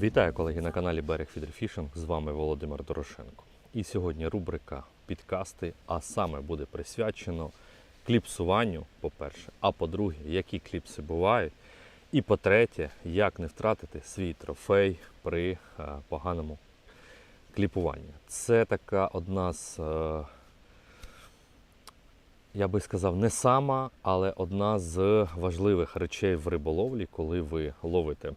Вітаю колеги на каналі Берег Фідерфішинг. З вами Володимир Дорошенко. І сьогодні рубрика підкасти, а саме буде присвячено кліпсуванню, по-перше, а по-друге, які кліпси бувають. І по-третє, як не втратити свій трофей при е, поганому кліпуванні. Це така одна з, е, я би сказав, не сама, але одна з важливих речей в риболовлі, коли ви ловите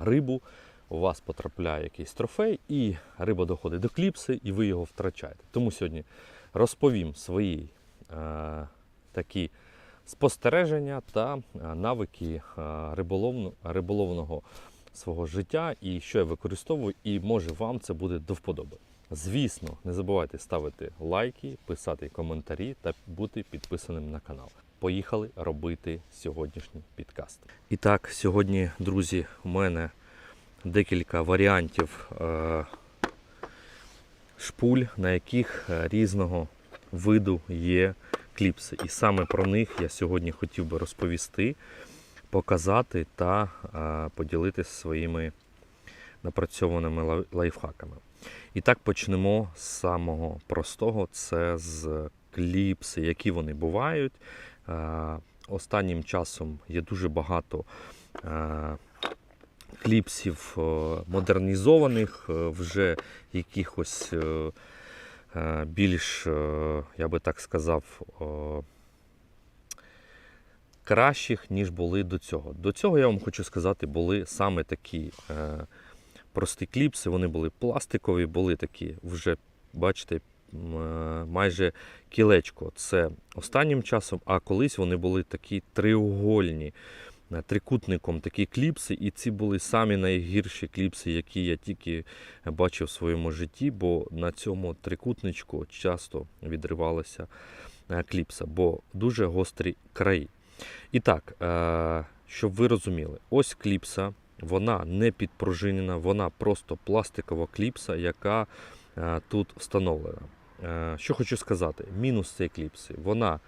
рибу, у вас потрапляє якийсь трофей, і риба доходить до кліпси, і ви його втрачаєте. Тому сьогодні розповім свої е, такі спостереження та е, навики е, риболовно, риболовного свого життя і що я використовую, і може вам це буде до вподоби. Звісно, не забувайте ставити лайки, писати коментарі та бути підписаним на канал. Поїхали робити сьогоднішній підкаст. І так, сьогодні, друзі, у мене декілька варіантів е, шпуль, на яких е, різного виду є кліпси. І саме про них я сьогодні хотів би розповісти, показати та е, поділитися своїми напрацьованими лай- лайфхаками. І так почнемо з самого простого: це з кліпси, які вони бувають. Е, Останнім часом є дуже багато е, кліпсів е, модернізованих, вже якихось більш, я би так сказав, кращих, ніж були до цього. До цього я вам хочу сказати, були саме такі прості кліпси, вони були пластикові, були такі вже, бачите, майже кілечко. Це останнім часом, а колись вони були такі триугольні. е, Трикутником такі кліпси, і ці були самі найгірші кліпси, які я тільки бачив в своєму житті, бо на цьому трикутничку часто відривалася е, кліпса, бо дуже гострі краї. І так, е, щоб ви розуміли, ось кліпса, вона не підпружинена, вона просто пластикова кліпса, яка е, тут встановлена. Е, Що хочу сказати, мінус цієї кліпси, вона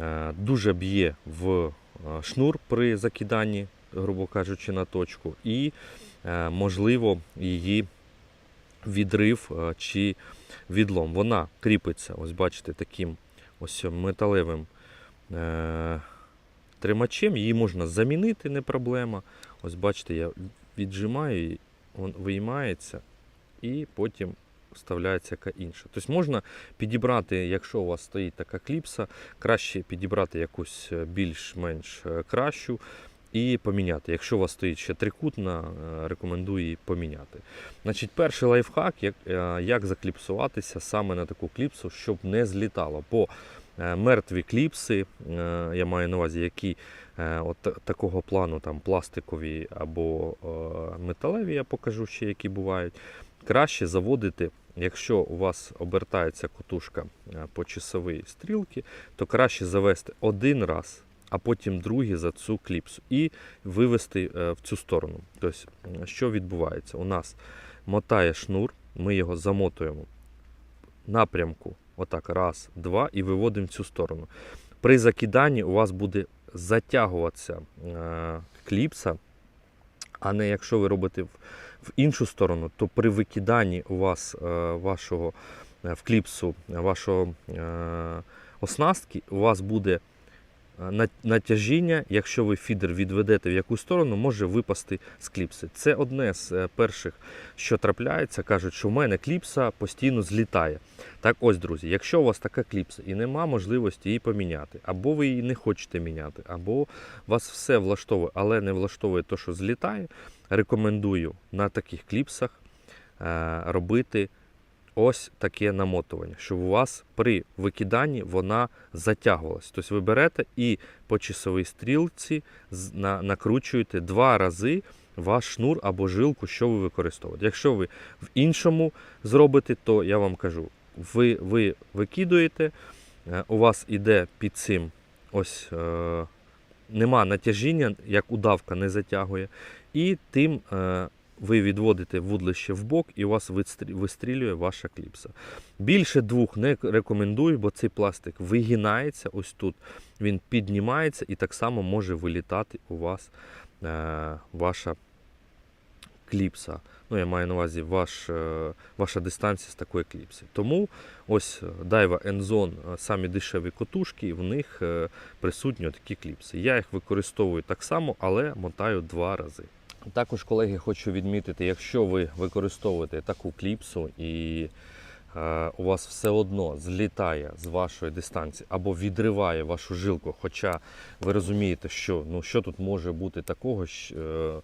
е, дуже б'є в е, шнур при закиданні, грубо кажучи, на точку, і можливо її відрив чи відлом. Вона кріпиться, ось бачите, таким ось металевим тримачем. Її можна замінити, не проблема. Ось бачите, я віджимаю, він виймається і потім вставляється яка інша. Тобто можна підібрати, якщо у вас стоїть така кліпса, краще підібрати якусь е, більш-менш е, кращу і поміняти. Якщо у вас стоїть ще трикутна, е, рекомендую її поміняти. Значить, перший лайфхак, як, як закліпсуватися саме на таку кліпсу, щоб не злітало. Бо мертві кліпси, я маю на увазі, які от такого плану, там пластикові або металеві, я покажу ще, які бувають. Краще заводити, якщо у вас обертається котушка е, по часовій стрілці, то краще завести один раз, а потім другий за цю кліпсу і вивести е, в цю сторону. Тобто, що відбувається? У нас мотає шнур, ми його замотуємо напрямку, отак, раз, два, і виводимо в цю сторону. При закиданні у вас буде затягуватися е, кліпса, а не якщо ви робите в, в іншу сторону, то при викиданні у вас е, вашого е, в кліпсу вашого е, оснастки у вас буде натяжіння, якщо ви фідер відведете в якусь сторону, може випасти з кліпси. Це одне з е, перших, що трапляється. Кажуть, що в мене кліпса постійно злітає. Так ось, друзі, якщо у вас така кліпса і нема можливості її поміняти, або ви її не хочете міняти, або вас все влаштовує, але не влаштовує те, що злітає, рекомендую на таких кліпсах е, робити ось таке намотування, щоб у вас при викиданні вона затягувалась. Тобто ви берете і по часовій стрілці накручуєте два рази ваш шнур або жилку, що ви використовуєте. Якщо ви в іншому зробите, то я вам кажу, ви, ви викидуєте, е, у вас іде під цим ось е, нема натяжіння, як удавка не затягує, і тим е, ви відводите вудлище в бок і у вас вистрілює ваша кліпса. Більше двох не рекомендую, бо цей пластик вигинається ось тут. Він піднімається і так само може вилітати у вас е, ваша кліпса. Ну, я маю на увазі ваш, е, ваша дистанція з такої кліпси. Тому ось е, Daiwa Enzone, е, самі дешеві котушки, в них е, присутні такі кліпси. Я їх використовую так само, але мотаю два рази. Також, колеги, хочу відмітити, якщо ви використовуєте таку кліпсу і е, у вас все одно злітає з вашої дистанції або відриває вашу жилку, хоча ви розумієте, що ну що тут може бути такого, щ- е,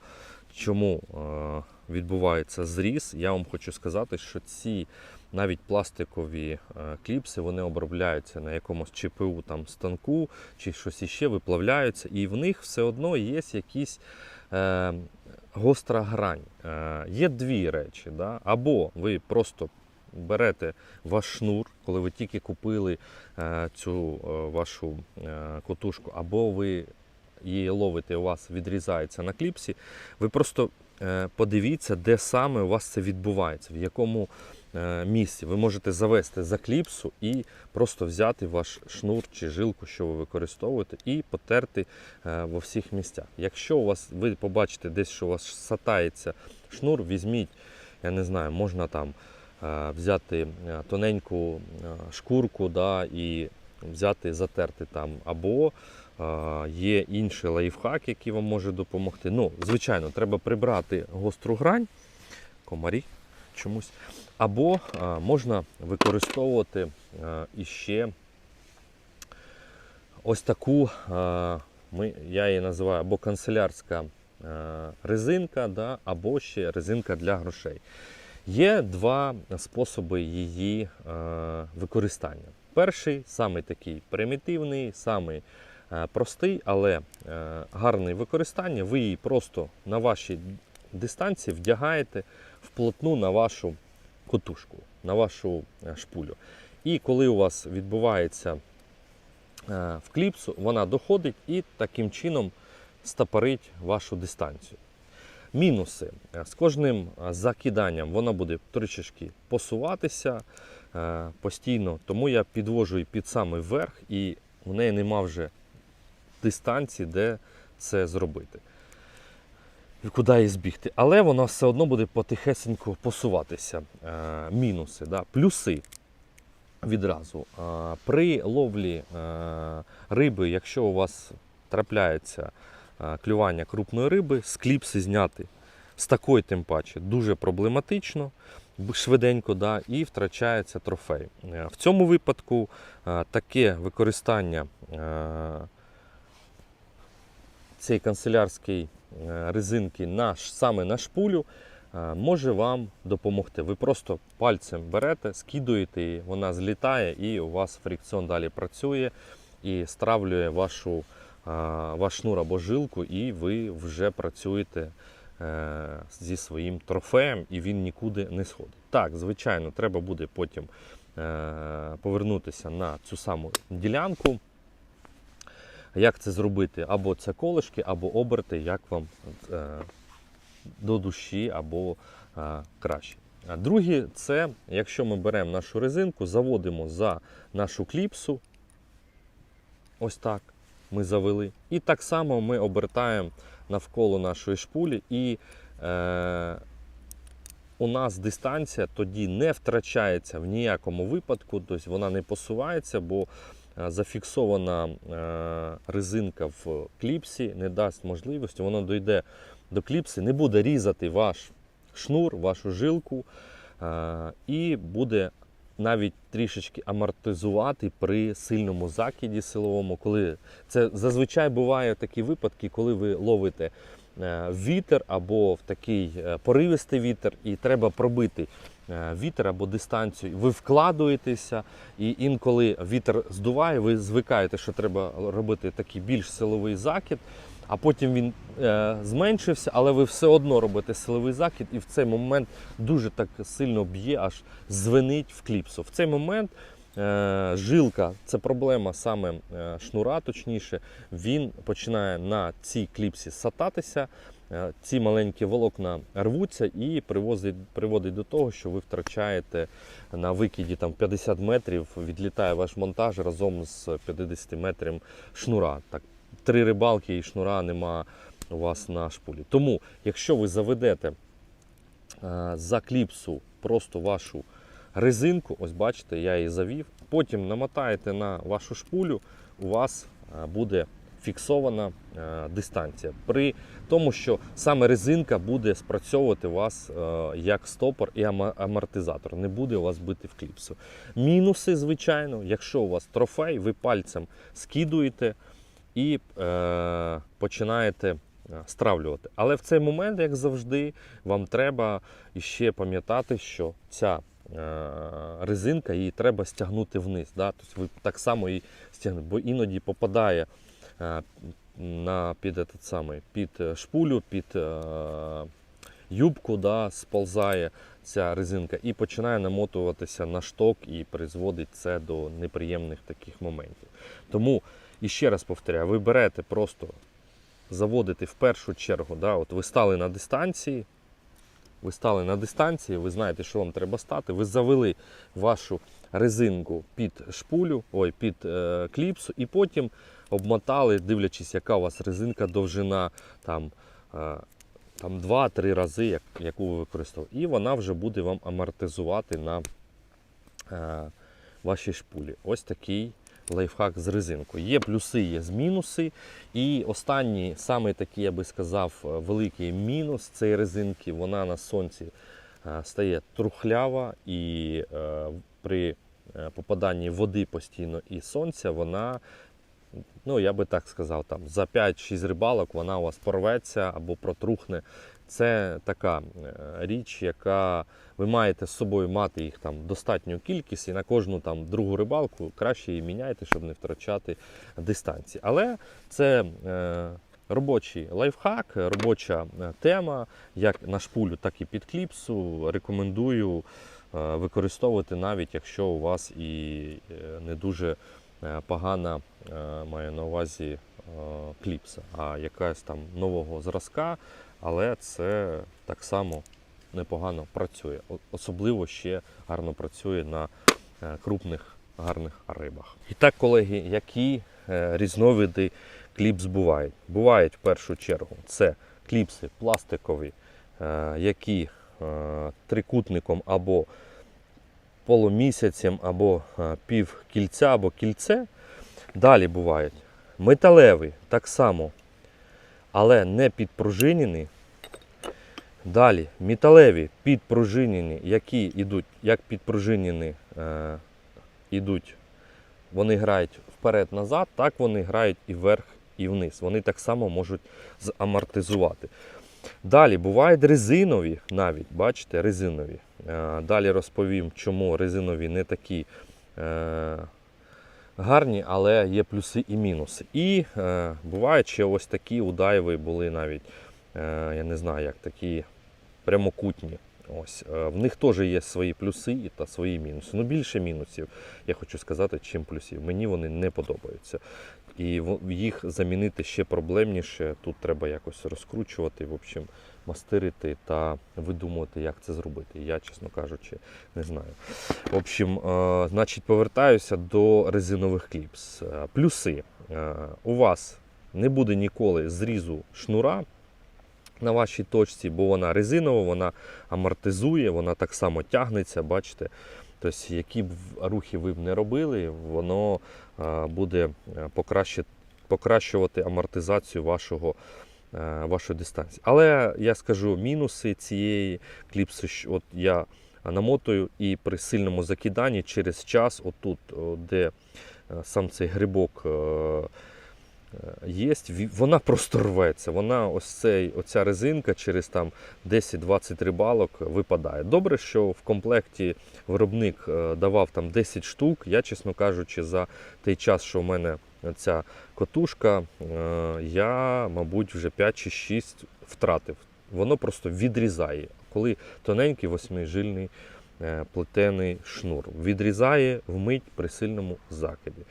чому е, відбувається зріз, я вам хочу сказати, що ці навіть пластикові е, кліпси вони обробляються на якомусь ЧПУ там станку чи щось іще, виплавляються, і в них все одно є якісь. Е, Гостра грань. Е, є дві речі. Да? Або ви просто берете ваш шнур, коли ви тільки купили е, цю е, вашу е, котушку, або ви її ловите, у вас відрізається на кліпсі. Ви просто е, подивіться, де саме у вас це відбувається, в якому місці. Ви можете завести за кліпсу і просто взяти ваш шнур чи жилку, що ви використовуєте, і потерти е, во всіх місцях. Якщо у вас ви побачите десь, що у вас сатається шнур, візьміть, я не знаю, можна там е, взяти е, тоненьку е, шкурку да, і взяти, затерти там. Або е, є інший лайфхак, який вам може допомогти. Ну, звичайно, треба прибрати гостру грань, комарі чомусь. Або е, можна використовувати е, іще ось таку, е, ми, я її називаю або канцелярська резинка, да, або ще резинка для грошей. Є два способи її використання. Перший, самий такий примітивний, самий простий, але гарний використання. Ви її просто на вашій дистанції вдягаєте вплотну на вашу котушку, на вашу е, шпулю. І коли у вас відбувається е, в кліпсу, вона доходить і таким чином стопорить вашу дистанцію. Мінуси. Е, З кожним закиданням вона буде трішечки посуватися постійно, тому я підвожу її під самий верх, і в неї нема вже дистанції, де це зробити. Куди її збігти. Але вона все одно буде потихесеньку посуватися. Е, мінуси, да? плюси відразу. Е, При ловлі е, риби, якщо у вас трапляється клювання крупної риби, з кліпси зняти з такої тим паче дуже проблематично, швиденько, да, і втрачається трофей. В цьому випадку таке використання цієї канцелярської е, резинки на, саме на шпулю е, може вам допомогти. Ви просто пальцем берете, скидуєте її, вона злітає і у вас фрикціон далі працює і стравлює вашу, е, ваш шнур або жилку, і ви вже працюєте зі своїм трофеєм, і він нікуди не сходить. Так, звичайно, треба буде потім повернутися на цю саму ділянку. Як це зробити? Або це колишки, або оберти, як вам е, до душі, або е, краще. А друге, це якщо ми беремо нашу резинку, заводимо за нашу кліпсу, ось так ми завели. І так само ми обертаємо навколо нашої шпулі, і е, у нас дистанція тоді не втрачається в ніякому випадку, тобто вона не посувається, бо зафіксована е, резинка в кліпсі не дасть можливості, воно дойде до кліпси, не буде різати ваш шнур, вашу жилку е, і буде навіть трішечки амортизувати при сильному закиді силовому. Коли це зазвичай буває такі випадки, коли ви ловите е, вітер або в такий е, поривистий вітер, і треба пробити е, вітер або дистанцію. Ви вкладуєтеся, і інколи вітер здуває, ви звикаєте, що треба робити такий більш силовий закид. А потім він е, зменшився, але ви все одно робите силовий закид, і в цей момент дуже так сильно б'є, аж звенить в кліпсу. В цей момент е, жилка це проблема саме е, шнура, точніше, він починає на цій кліпсі сататися. Е, Ці маленькі волокна рвуться і привозить, приводить до того, що ви втрачаєте на викиді там 50 метрів, відлітає ваш монтаж разом з 50 метрів шнура. Так, три рибалки і шнура нема у вас на шпулі. Тому, якщо ви заведете е, за кліпсу просто вашу резинку, ось бачите, я її завів. Потім намотаєте на вашу шпулю, у вас е, буде фіксована е, дистанція. При тому, що саме резинка буде спрацьовувати вас е, як стопор і амортизатор, не буде у вас бити в кліпсу. Мінуси, звичайно, якщо у вас трофей, ви пальцем скидуєте і е, починаєте е, стравлювати. Але в цей момент, як завжди, вам треба іще пам'ятати, що ця резинка її треба стягнути вниз. Да? Тобто ви так само її стягнете, бо іноді попадає на, під, этот самий, під е, шпулю, під е, юбку, да, сползає ця резинка і починає намотуватися на шток і призводить це до неприємних таких моментів. Тому, і ще раз повторяю, ви берете просто заводите в першу чергу, да, от ви стали на дистанції, ви стали на дистанції, ви знаєте, що вам треба стати, ви завели вашу резинку під шпулю, ой, під е, кліпсу, і потім обмотали, дивлячись, яка у вас резинка довжина, там, е, там 2-3 рази, як, яку ви використовуєте. І вона вже буде вам амортизувати на е, вашій шпулі. Ось такий лайфхак з резинкою. Є плюси, є мінуси. І останній, саме такий, я би сказав, е, великий мінус цієї резинки, вона на сонці стає трухлява і при попаданні води постійно і сонця вона. Ну, я би так сказав, там за 5-6 рибалок вона у вас порветься або протрухне. Це така е, річ, яка ви маєте з собою мати їх там достатню кількість, і на кожну там другу рибалку краще її міняйте, щоб не втрачати дистанції. Але це е, робочий лайфхак, робоча е, тема, як на шпулю, так і під кліпсу. Рекомендую е, використовувати навіть якщо у вас і не дуже погана маю на увазі е, кліпса, а якась там нового зразка, але це так само непогано працює. Особливо ще гарно працює на е, крупних гарних рибах. І так, колеги, які е, різновиди кліпс бувають? Бувають в першу чергу це кліпси пластикові, е, які е, трикутником або полумісяцем, або е, пів кільця, або кільце. Далі бувають металеві, так само, але не підпружинені. Далі металеві підпружинені, які йдуть, як підпружинені, е, йдуть, вони грають вперед-назад, так вони грають і вверх, і вниз. Вони так само можуть замортизувати. Далі бувають резинові навіть, бачите, резинові. Е, Далі розповім, чому резинові не такі е, гарні, але є плюси і мінуси. І е, бувають ще ось такі удайви були навіть, е, я не знаю, як такі прямокутні. Ось, е, в них теж є свої плюси та свої мінуси. Ну, більше мінусів, я хочу сказати, чим плюсів. Мені вони не подобаються. І їх замінити ще проблемніше. Тут треба якось розкручувати, в общем, мастирити та видумувати, як це зробити. Я, чесно кажучи, не знаю. В общем, е, значить, повертаюся до резинових кліпс. Е, Плюси. Е, У вас не буде ніколи зрізу шнура на вашій точці, бо вона резинова, вона амортизує, вона так само тягнеться, бачите. Тобто, які б рухи ви б не робили, воно буде покращувати амортизацію вашого, вашої дистанції. Але я скажу мінуси цієї кліпси, що от я намотую і при сильному закиданні через час, отут, де е, сам цей грибок е, є, вона просто рветься. Вона ось цей, оця резинка через там 10-20 рибалок випадає. Добре, що в комплекті виробник е, давав там 10 штук. Я, чесно кажучи, за той час, що в мене ця котушка, е, я, мабуть, вже 5 чи 6 втратив. Воно просто відрізає. Коли тоненький восьмижильний е, плетений шнур. Відрізає вмить при сильному закиді.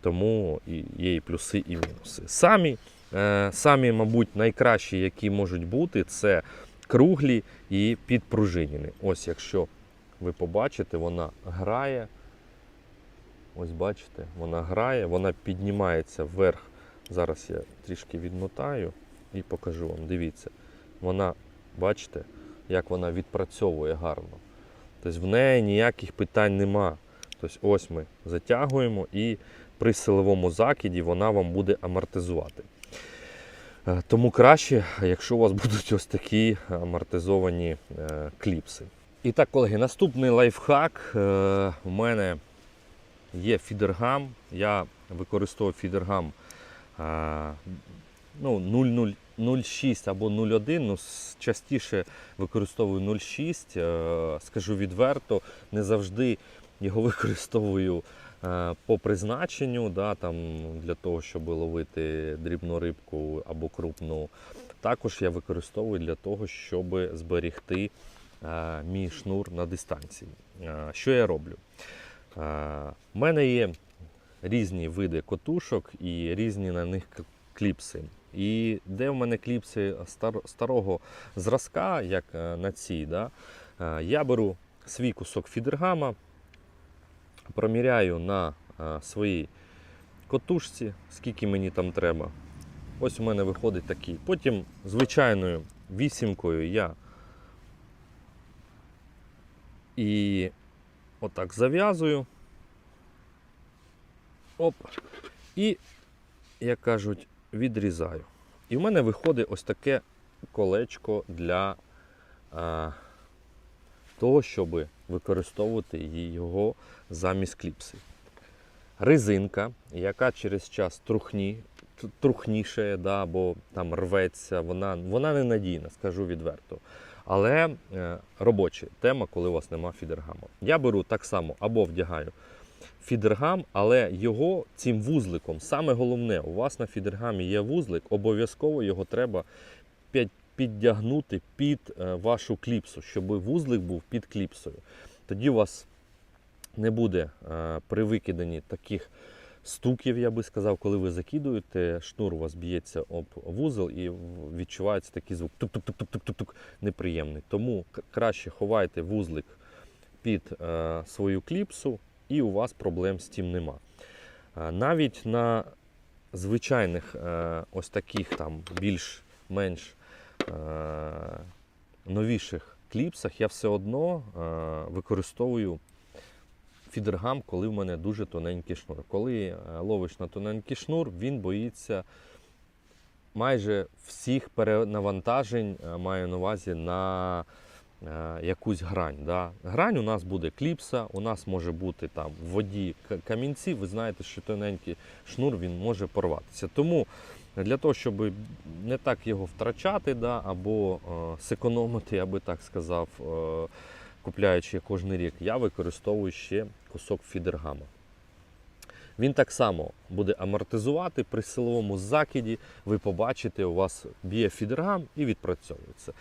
Тому є і плюси, і мінуси. Самі, е, самі, мабуть, найкращі, які можуть бути, це круглі і підпружинені. Ось якщо ви побачите, вона грає. Ось бачите, вона грає, вона піднімається вверх. Зараз я трішки відмотаю і покажу вам. Дивіться, вона, бачите, як вона відпрацьовує гарно. Тобто в неї ніяких питань нема. Тобто ось ми затягуємо і при силовому закиді вона вам буде амортизувати. Е, Тому краще, якщо у вас будуть ось такі амортизовані е, кліпси. І так, колеги, наступний лайфхак. Е, У мене є фідергам. Я використовую фідергам ну, 0,0 0,6 або 0,1, ну, частіше використовую 0,6. Е, Скажу відверто, не завжди його використовую е, по призначенню, да, там, для того, щоб ловити дрібну рибку або крупну. Також я використовую для того, щоб зберегти е, мій шнур на дистанції. Що я роблю? У мене є різні види котушок і різні на них кліпси. І де в мене кліпси старого зразка, як е, на цій, да, е, я беру свій кусок фідергама, проміряю на е, своїй котушці, скільки мені там треба. Ось у мене виходить такий. Потім звичайною вісімкою я і отак зав'язую. Оп. І, як кажуть, відрізаю. І в мене виходить ось таке колечко для а, того, щоб використовувати його замість кліпси. Резинка, яка через час трухні, трухніше, да, або там рветься, вона, вона ненадійна, скажу відверто. Але е, робоча тема, коли у вас нема фідергаму. Я беру так само або вдягаю фідергам, але його цим вузликом, саме головне, у вас на фідергамі є вузлик, обов'язково його треба піддягнути під е, вашу кліпсу, щоб вузлик був під кліпсою. Тоді у вас не буде е, при викиданні таких стуків, я би сказав, коли ви закидуєте, шнур у вас б'ється об вузол і відчувається такий звук тук-тук-тук-тук-тук неприємний. Тому краще ховайте вузлик під е, свою кліпсу, і у вас проблем з тим нема. Навіть на звичайних е, ось таких там більш-менш е, новіших кліпсах я все одно е, використовую фідергам, коли в мене дуже тоненький шнур. Коли е, ловиш на тоненький шнур, він боїться майже всіх перенавантажень, е, маю на увазі на е, якусь грань. Да? Грань у нас буде кліпса, у нас може бути там в воді камінці. Ви знаєте, що тоненький шнур він може порватися. Тому для того, щоб не так його втрачати, да, або е, зекономити, я би так сказав, е, купляючи кожен рік, я використовую ще кусок фідергама. Він так само буде амортизувати при силовому закиді. Ви побачите, у вас б'є фідергам і відпрацьовується.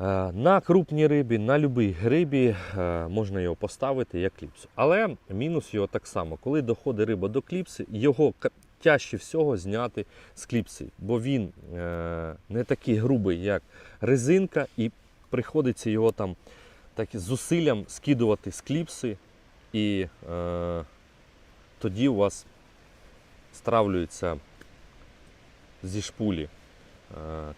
Е, На крупній рибі, на будь-якій рибі е, можна його поставити як кліпсу. Але мінус його так само, коли доходить риба до кліпси, його тяжче всього зняти з кліпси, бо він е, не такий грубий, як резинка, і приходиться його там так з зусиллям скидувати з кліпси, і е, тоді у вас стравлюється зі шпулі е,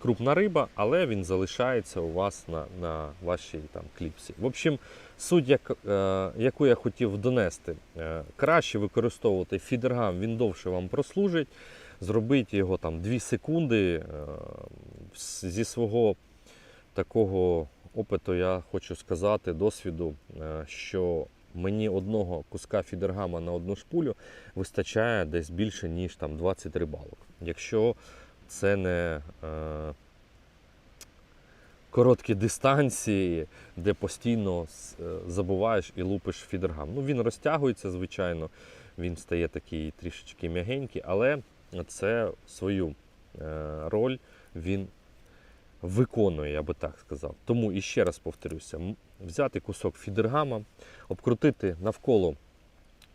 крупна риба, але він залишається у вас на, на вашій там, кліпсі. В общем, суть, як, е, яку я хотів донести, е, краще використовувати фідергам, він довше вам прослужить. Зробити його там 2 секунди. Е, зі свого такого опиту я хочу сказати, досвіду, е, що мені одного куска фідергама на одну шпулю вистачає десь більше, ніж там 20 рибалок. Якщо це не е, короткі дистанції, де постійно е, забуваєш і лупиш фідергам. Ну, він розтягується, звичайно, він стає такий трішечки м'ягенький, але це свою е, роль він виконує, я би так сказав. Тому і ще раз повторюся: взяти кусок фідергама, обкрутити навколо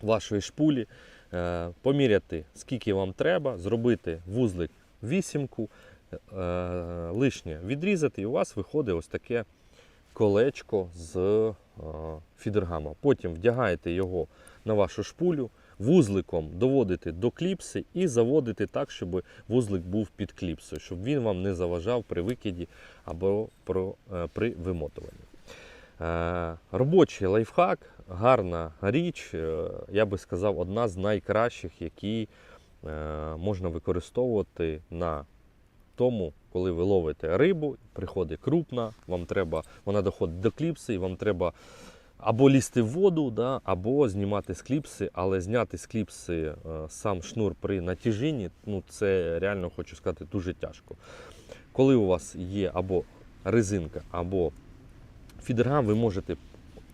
вашої шпулі, е, поміряти, скільки вам треба, зробити вузлик вісімку, е, лишнє відрізати, і у вас виходить ось таке колечко з е, фідергама. Потім вдягаєте його на вашу шпулю, вузликом доводити до кліпси і заводити так, щоб вузлик був під кліпсою, щоб він вам не заважав при викиді або е, при вимотуванні. Е, Робочий лайфхак, гарна річ, е, я би сказав, одна з найкращих, які можна використовувати на тому, коли ви ловите рибу, приходить крупна, вам треба, вона доходить до кліпси, і вам треба або лізти в воду, да, або знімати з кліпси, але зняти з кліпси е, сам шнур при натяжінні, ну це реально хочу сказати дуже тяжко. Коли у вас є або резинка, або фідергам, ви можете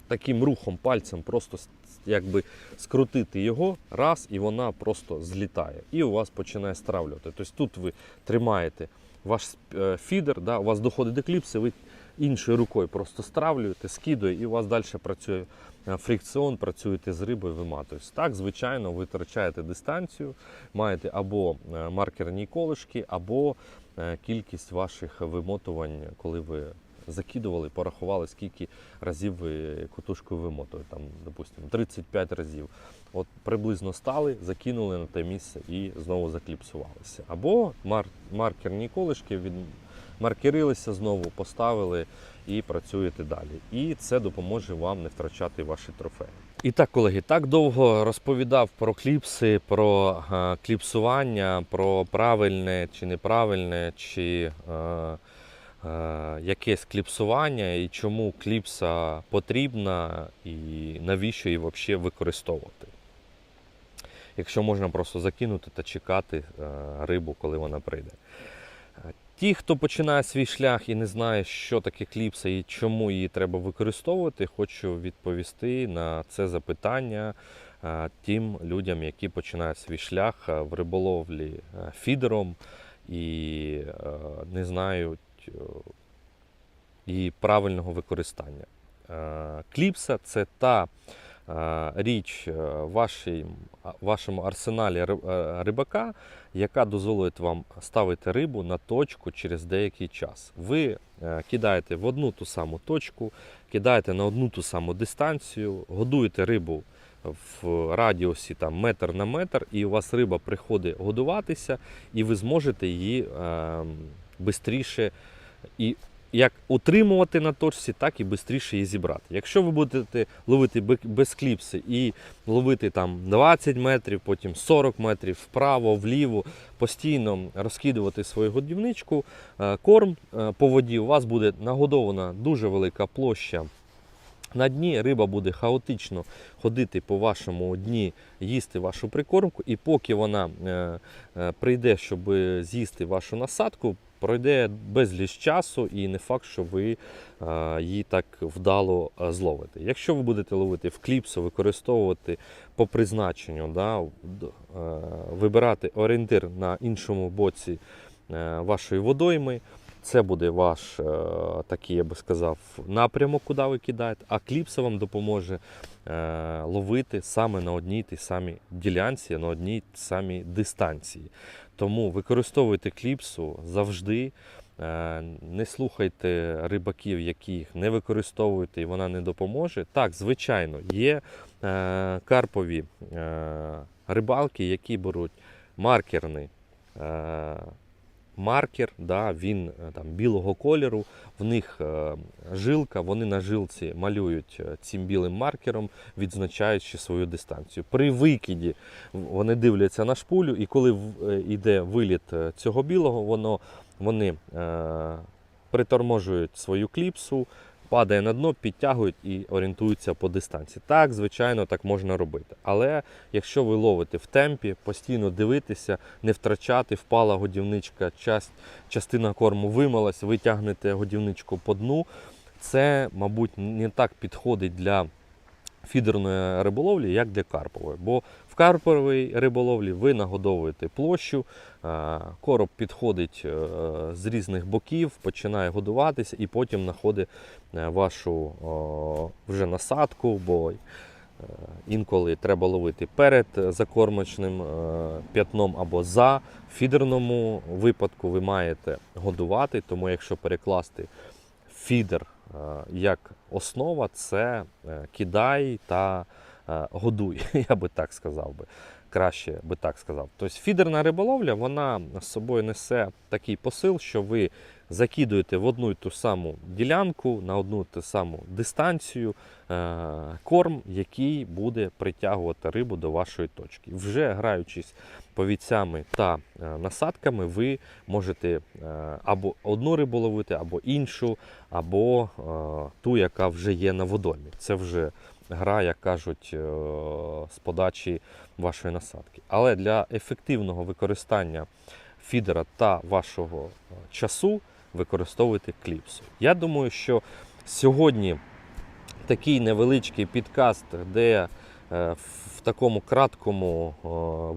таким рухом пальцем просто якби скрутити його раз, і вона просто злітає. І у вас починає стравлювати. Тобто тут ви тримаєте ваш е, фідер, да, у вас доходить до кліпси, ви іншою рукою просто стравлюєте, скидує, і у вас далі працює е, фрикціон, працюєте з рибою, виматуєте. Так, звичайно, ви втрачаєте дистанцію, маєте або е, маркерні колишки, або е, кількість ваших вимотувань, коли ви закидували, порахували, скільки разів ви котушкою вимотуєте, там, допустимо, 35 разів. От приблизно стали, закинули на те місце і знову закліпсувалися. Або мар- маркерні колишки від маркерилися знову, поставили і працюєте далі. І це допоможе вам не втрачати ваші трофеї. І так, колеги, так довго розповідав про кліпси, про е, кліпсування, про правильне чи неправильне, чи е, е, якесь кліпсування, і чому кліпса потрібна, і навіщо її взагалі використовувати. Якщо можна просто закинути та чекати е, рибу, коли вона прийде. Ті, хто починає свій шлях і не знає, що таке кліпса і чому її треба використовувати, хочу відповісти на це запитання е, тим людям, які починають свій шлях е, в риболовлі е, фідером і не знають її правильного використання. Кліпса це та річ е, в вашому арсеналі е, рибака, яка дозволить вам ставити рибу на точку через деякий час. Ви е, кидаєте в одну ту саму точку, кидаєте на одну ту саму дистанцію, годуєте рибу в радіусі там, метр на метр, і у вас риба приходить годуватися, і ви зможете її е, швидше і як утримувати на точці, так і швидше її зібрати. Якщо ви будете ловити без кліпси і ловити там 20 метрів, потім 40 метрів вправо, вліво, постійно розкидувати свою годівничку, е, корм е, по воді, у вас буде нагодована дуже велика площа. На дні риба буде хаотично ходити по вашому дні, їсти вашу прикормку, і поки вона е, прийде, щоб з'їсти вашу насадку, пройде безліч часу, і не факт, що ви е, її так вдало е, зловите. Якщо ви будете ловити в кліпсу, використовувати по призначенню, да, е, вибирати орієнтир на іншому боці вашої водойми, це буде ваш е, такий, я би сказав, напрямок, куди ви кидаєте, а кліпса вам допоможе е, ловити саме на одній тій самій ділянці, на одній самій дистанції. Тому використовуйте кліпсу завжди. е, Не слухайте рибаків, які їх не використовуєте, і вона не допоможе. Так, звичайно, є карпові рибалки, які беруть маркерний маркер, да, він е, там, білого кольору, в них е, жилка, вони на жилці малюють е, цим білим маркером, відзначаючи свою дистанцію. При викиді вони дивляться на шпулю, і коли в- йде виліт цього білого, воно, вони е, приторможують свою кліпсу, падає на дно, підтягують і орієнтуються по дистанції. Так, звичайно, так можна робити. Але якщо ви ловите в темпі, постійно дивитися, не втрачати, впала годівничка, часть, частина корму вимилась, ви тягнете годівничку по дну. Це, мабуть, не так підходить для фідерної риболовлі, як для карпової. Бо карповій риболовлі ви нагодовуєте площу, е, короб підходить е, з різних боків, починає годуватися і потім знаходить е, вашу вже насадку, бо інколи треба ловити перед закормочним п'ятном або за. В фідерному випадку ви маєте годувати, тому якщо перекласти фідер як основа, це кидай та годуй, я би так сказав би. Краще би так сказав. Тобто фідерна риболовля вона з собою несе такий посил, що ви закидуєте в одну і ту саму ділянку, на одну і ту саму дистанцію е, корм, який буде притягувати рибу до вашої точки. Вже граючись повідцями та е, насадками, ви можете е, або одну рибу ловити, або іншу, або е, ту, яка вже є на водоймі. Це вже гра, як кажуть, е, з подачі вашої насадки. Але для ефективного використання фідера та вашого е, часу використовуйте кліпсу. Я думаю, що сьогодні такий невеличкий підкаст, де е, в такому краткому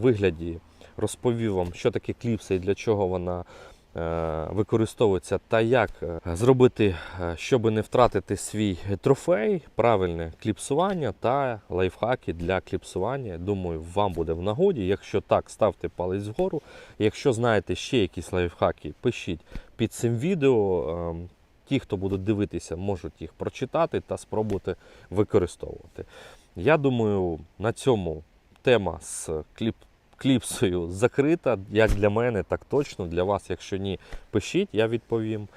вигляді розповів вам, що таке кліпса і для чого вона використовується, та як е, зробити, е, щоб не втратити свій трофей, правильне кліпсування та лайфхаки для кліпсування. Думаю, вам буде в нагоді. Якщо так, ставте палець вгору. Якщо знаєте ще якісь лайфхаки, пишіть під цим відео. Ем, Ті, хто будуть дивитися, можуть їх прочитати та спробувати використовувати. Я думаю, на цьому тема з кліп, кліпсою закрита. Як для мене, так точно. Для вас, якщо ні, пишіть, я відповім.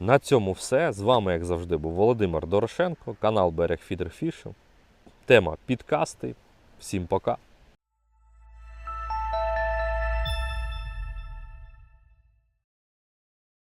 На цьому все. З вами, як завжди, був Володимир Дорошенко, канал Берег Фідер Фішинг. Тема підкасти. Всім пока.